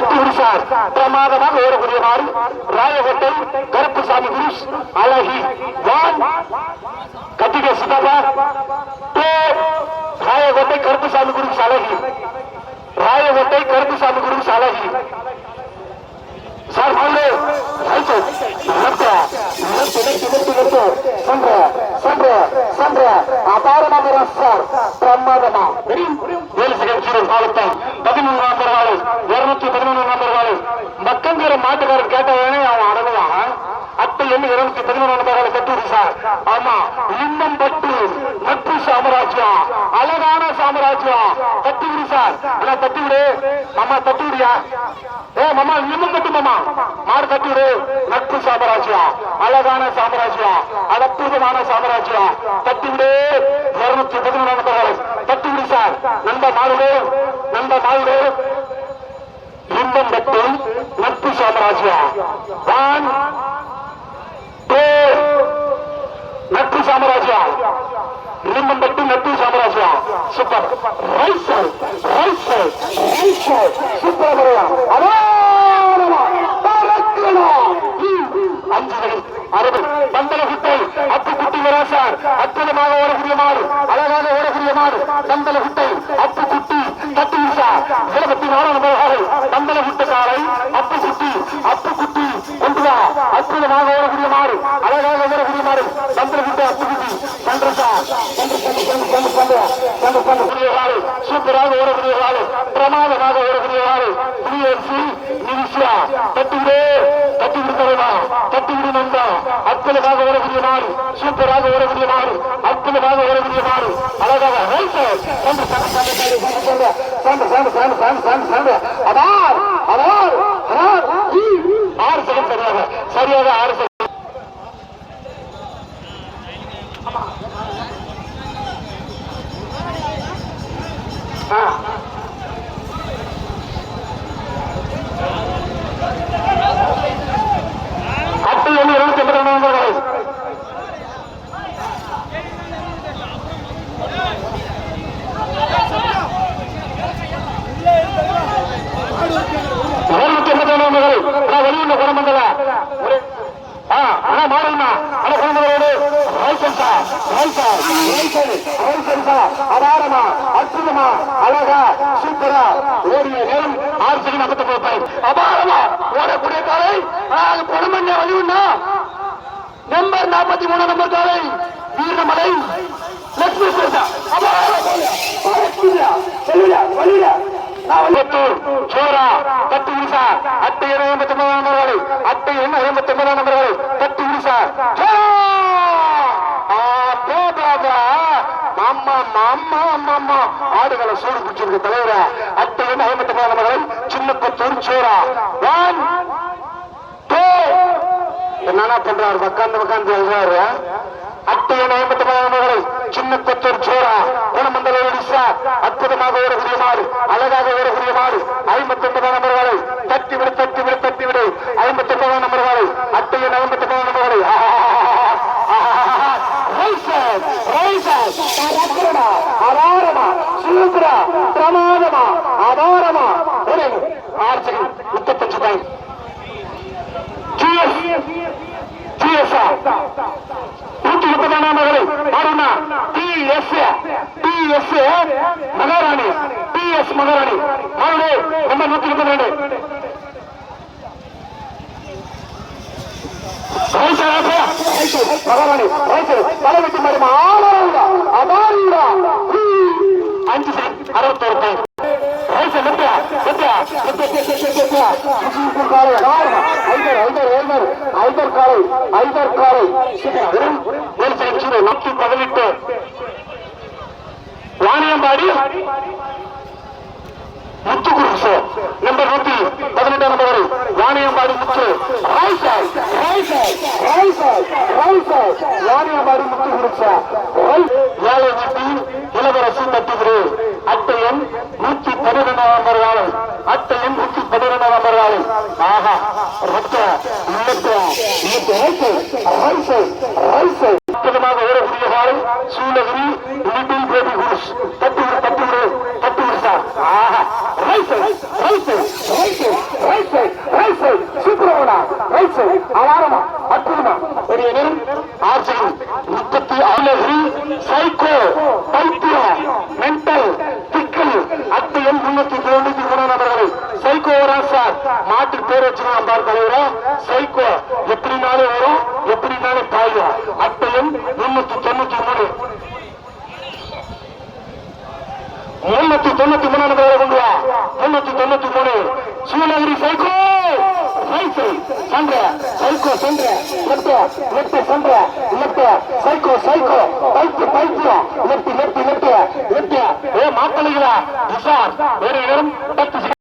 கட்டி விடுசார் பிரமாதமாக ஓடக்கூடிய மாறு ராயகோட்டை கருப்புசாமி குருஸ் அழகி வான் கட்டிக சிதம்பா டூ ராயகோட்டை கருப்புசாமி குருஸ் அழகி ராயகோட்டை கருப்புசாமி குருஸ் அழகி சார் வாங்க right left left left left left சென்ற சென்ற சென்ற அபாரமாக சார் பிரமாதமா ஏழு செகண்ட் ஜீரோ காலத்தை பதிமூணு வேலைக்காரர் கேட்ட அவன் அடங்குவான். அத்தல் இருநூத்தி பதிமூணு மகளை சார். ஆமா இன்னும் பட்டு. நட்பு சாம்ராஜ்யம். அழகான சாம்ராஜ்யம். தட்டுவிடு சார். ஆனா தட்டுவிடு மாமா தட்டுவிடியா ஏ மாமா இன்னும் பட்டு மாமா. மாடு தட்டுவிடு நட்பு சாம்ராஜ்யம். அழகான சாம்ராஜ்யம். அற்புதமான சாம்ராஜ்யம். தட்டுவிடு இருநூத்தி பதிமூணு மகளை தட்டுவிடு சார். நண்ப மாடு நண்ப மாடு இன்னும் பட்டு. சக்தி சாம்ராஜ்யம். ஒன் டூ நட்பு சாம்ராஜ்யம். லிம்பம் பட்டு நட்பு சாம்ராஜ்யம். Super. Right side right side right side அஞ்சு அறுபது. குட்டை குட்டி விராசார். அற்புதமாக ஓடக்கூடிய மாடு அழகாக ஓடக்கூடிய மாடு. பந்தல குட்டை குட்டி இருபத்தி நாலாம் சூப்பராக ஓடக்கூடிய ஆளு பிரமாதமாக ஓடக்கூடிய ஆளு பிஎஸ்சி நிதிஷா தட்டுவிடு தட்டி விடுக்கிறதா தட்டி நந்தா அற்புதமாக ஓடக்கூடிய நாள் சூப்பராக ஓடக்கூடிய நாள் அற்புதமாக ஓடக்கூடிய நாள் அழகாக அதான் மாடமங்கல ஆனா மாடல்மா ஆனா குழந்தைகளோடு ரைசன் சார் ரைசன் ரைசன் ரைசன் சார் அபாரமா அற்புதமா அழகா சூப்பரா. ஓடிய நேரம் ஆறு செகண்ட் ஐம்பத்தி ஒன்பது பாயிண்ட். அபாரமா ஓடக்கூடிய காலை பொறுமங்க வலிவுன்னா நம்பர் நாற்பத்தி மூணு நம்பர் காலை வீரமலை லட்சுமி பேசா அபாரமா சொல்லுடா சொல்லுடா வலிடா நான் வந்து சோரா கட்டு சார். அட்டை எண் ஐம்பத்தி ஒன்பதாம் நம்பர்களை. அட்டை எண் ஐம்பத்தி ஒன்பதாம் நம்பர்களை. தட்டு விரிசா மாமா மாமா மாமா. ஆடுகளை சூடு பிடிச்சிருக்கு தலைவர. அட்டை எண் ஐம்பத்தி ஒன்பதாம் நம்பர்களை. சின்ன கொத்தூர் சோரா ஒன் டூ என்னன்னா பண்றாரு? உட்காந்து உட்காந்து எழுதுறாரு. அட்டையன் ஐம்பத்தி மூணு சின்ன கொத்தூர் சோரா குணமண்டல ஒடிசா. அற்புதமாக ஓடக்கூடிய மாடு அழகாக ஓடக்கூடிய மாடு ஐம்பத்தி ஒன்பதாம் ಮುಗ್ರ ಪ್ರಮಾದಮ ಆಧಾರಮ ಏನೇನು ಆರ್ಚಕ ಉತ್ತಪ್ಪಿಸಿದ పూర్తి ఉపగణాలు మగారాణి టిఎస్ మగారాణి. మరుడు రెండు. నూతన ఉపగండి మగారాణి రైతులు நூத்தி பதினெட்டு வாணியம்பாடி முத்து குருசு நம்பர் நூத்தி பதினெட்டாம் நம்பர் வாணியம்பாடி முத்து ரைசல் ரைசல் ரைசல் ரைசல் வாணியம்பாடி முத்து குருசா ஏழை வீட்டி அற்புதமாக ஓடக்கூடிய காலை சூழகிரி லிட்டில் பேபி குருஷ் தட்டு விடு தட்டு விடு தட்டு sir right side right side right side psycho பைத்தியம் மென்டல் திக்கல் அத்தையல் முன்னூத்தி தொண்ணூத்தி வச்சுக்கலாம் பார் தலைவர. சைக்கோ எப்படினாலும் வரும் எப்படினாலும் பாயும். அட்டையும் முன்னூத்தி தொண்ணூத்தி மூணு. முன்னூத்தி தொண்ணூத்தி மூணு நம்பரை கொண்டு வா முன்னூத்தி தொண்ணூத்தி மூணு. சிவநகரி சைக்கோ! சைக்கோ சந்திர சைக்கோ சந்திர லெப்ட் லெப்ட் சந்திர left psycho psycho. Pipe pipe. Left left left. Left. ஏ மாத்தலைகளா விசார் வேற இடம்